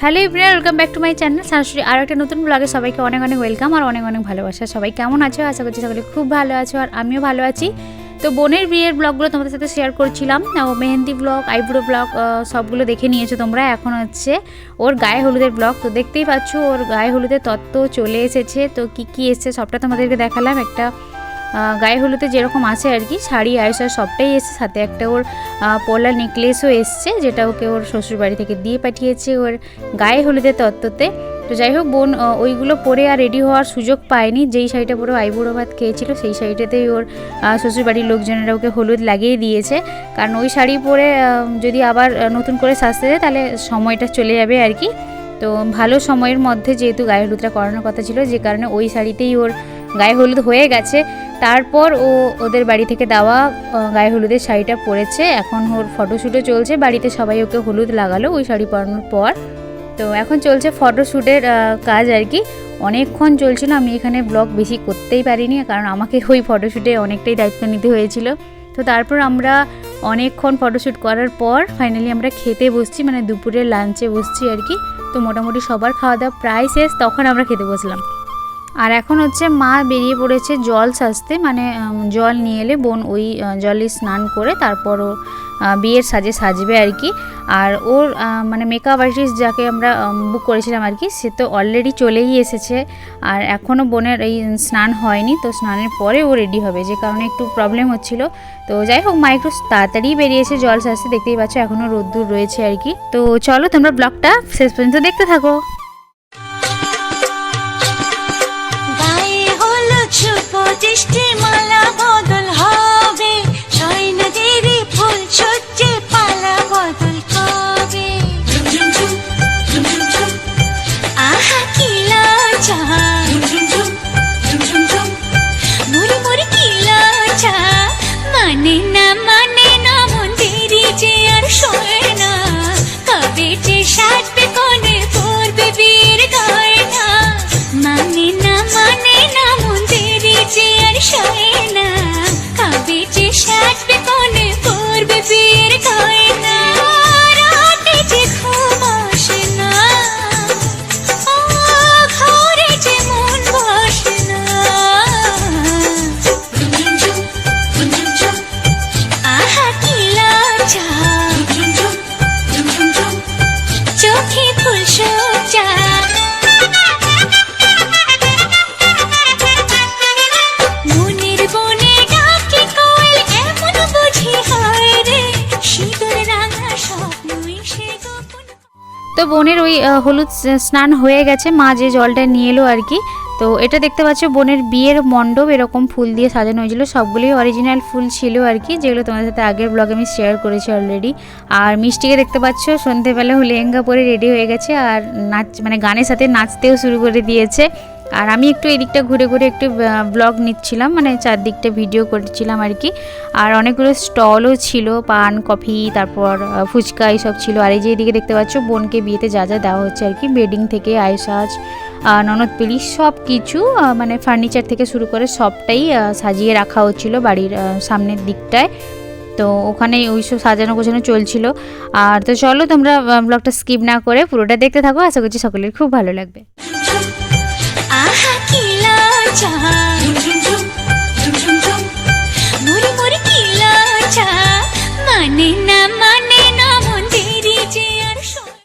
Hello ইব্রিয়া welcome back to my channel শাশুড়ি আর একটা নতুন ব্লগে সবাইকে অনেক অনেক ওয়েলকাম আর অনেক অনেক ভালোবাসা। সবাই কেমন আছো? আশা করছি সকলে খুব ভালো আছো আর আমিও ভালো আছি। তো বোনের বিয়ের ব্লগগুলো তোমাদের সাথে শেয়ার করছিলাম। মেহেন্দি ব্লগ আইব্রো ব্লগ সবগুলো দেখে নিয়েছো তোমরা। এখন হচ্ছে ওর গায়ে হলুদের ব্লগ তো দেখতেই পাচ্ছ ওর গায়ে হলুদের তত্ত্ব চলে এসেছে। তো কি কি এসছে সবটা তোমাদেরকে দেখালাম। একটা গায়ে হলুদে যেরকম আছে আর কি, শাড়ি আয়সা সবটাই এসছে। সাথে একটা ওর পলা নেকলেসও এসছে, যেটা ওকে ওর শ্বশুরবাড়ি থেকে দিয়ে পাঠিয়েছে ওর গায়ে হলুদের তত্ত্বতে। তো যাই হোক, বোন ওইগুলো পরে আর রেডি হওয়ার সুযোগ পায়নি। যেই শাড়িটা পরে আইবুড়ো ভাত খেয়েছিল, সেই শাড়িটাতেই ওর শ্বশুরবাড়ির লোকজনেরা ওকে হলুদ লাগিয়ে দিয়েছে। কারণ ওই শাড়ি পরে যদি আবার নতুন করে সাজতে যায়, তাহলে সময়টা চলে যাবে আর কি। তো ভালো সময়ের মধ্যে যেহেতু গায়ে হলুদটা করানোর কথা ছিল, যে কারণে ওই শাড়িতেই ওর গায়ে হলুদ হয়ে গেছে। তারপর ও ওদের বাড়ি থেকে দেওয়া গায়ে হলুদের শাড়িটা পরেছে। এখন ওর ফটোশ্যুটও চলছে। বাড়িতে সবাই ওকে হলুদ লাগালো ওই শাড়ি পরানোর পর। তো এখন চলছে ফটোশ্যুটের কাজ আর কি। অনেকক্ষণ চলছিল, আমি এখানে ব্লগ বেশি করতেই পারিনি, কারণ আমাকে ওই ফটোশ্যুটে অনেকটাই দায়িত্ব নিতে হয়েছিল। তো তারপর আমরা অনেকক্ষণ ফটোশ্যুট করার পর ফাইনালি আমরা খেতে বসছি মানে দুপুরে লাঞ্চে বসছি আর কি। তো মোটামুটি সবার খাওয়া দাওয়া প্রায় শেষ, তখন আমরা খেতে বসলাম। আর এখন হচ্ছে মা বেরিয়ে পড়েছে জল সাজতে মানে জল নিয়ে এলে বোন ওই জলে স্নান করে তারপর ও বিয়ের সাজে সাজবে আর কি। আর ওর মানে মেকআপ আর্টিস্ট যাকে আমরা বুক করেছিলাম আর কি, সে তো অলরেডি চলেই এসেছে। আর এখনও বোনের এই স্নান হয়নি, তো স্নানের পরে ও রেডি হবে, যে কারণে একটু প্রবলেম হচ্ছিল। তো যাই হোক, মা একটু তাড়াতাড়ি বেরিয়েছে জল সাজতে, দেখতেই পাচ্ছ এখনও রোদ্দুর রয়েছে আর কি। তো চলো তোমরা ব্লগটা শেষ পর্যন্ত দেখতে থাকো। সাজবে কোনে পড়বে বীর গয়না। তো বোনের ওই হলুদ স্নান হয়ে গেছে, মা যে জলটা নিয়ে এলো আর কি। তো এটা দেখতে পাচ্ছ, বোনের বিয়ের মণ্ডপ, এরকম ফুল দিয়ে সাজানো হয়েছিল। সবগুলোই অরিজিনাল ফুল ছিল আর কি, যেগুলো তোমাদের সাথে আগের ব্লগে আমি শেয়ার করেছি অলরেডি আর মিষ্টিকে দেখতে পাচ্ছ সন্ধেবেলা লেহেঙ্গা পরে রেডি হয়ে গেছে, আর নাচ মানে গানের সাথে নাচতেও শুরু করে দিয়েছে। আর আমি একটু এদিকটা ঘুরে ঘুরে একটু ব্লগ নিচ্ছিলাম মানে চারদিকটা ভিডিও করছিলাম আর কি। আর অনেকগুলো স্টলও ছিল, পান, কফি, তারপর ফুচকা এইসব ছিল। আর এই যে এদিকে দেখতে পাচ্ছ, বোনকে বিয়েতে যা যা দেওয়া হচ্ছে আর কি। বেডিং থেকে আয়সাজ ননদ পিলি সব কিছু মানে ফার্নিচার থেকে শুরু করে সবটাই সাজিয়ে রাখা হচ্ছিল বাড়ির সামনের দিকটায়। তো ওখানে ওই সব সাজানো গোছানো চলছিল। আর তো চলো তোমরা ব্লগটা স্কিপ না করে পুরোটা দেখতে থাকো। আশা করছি সকলের খুব ভালো লাগবে।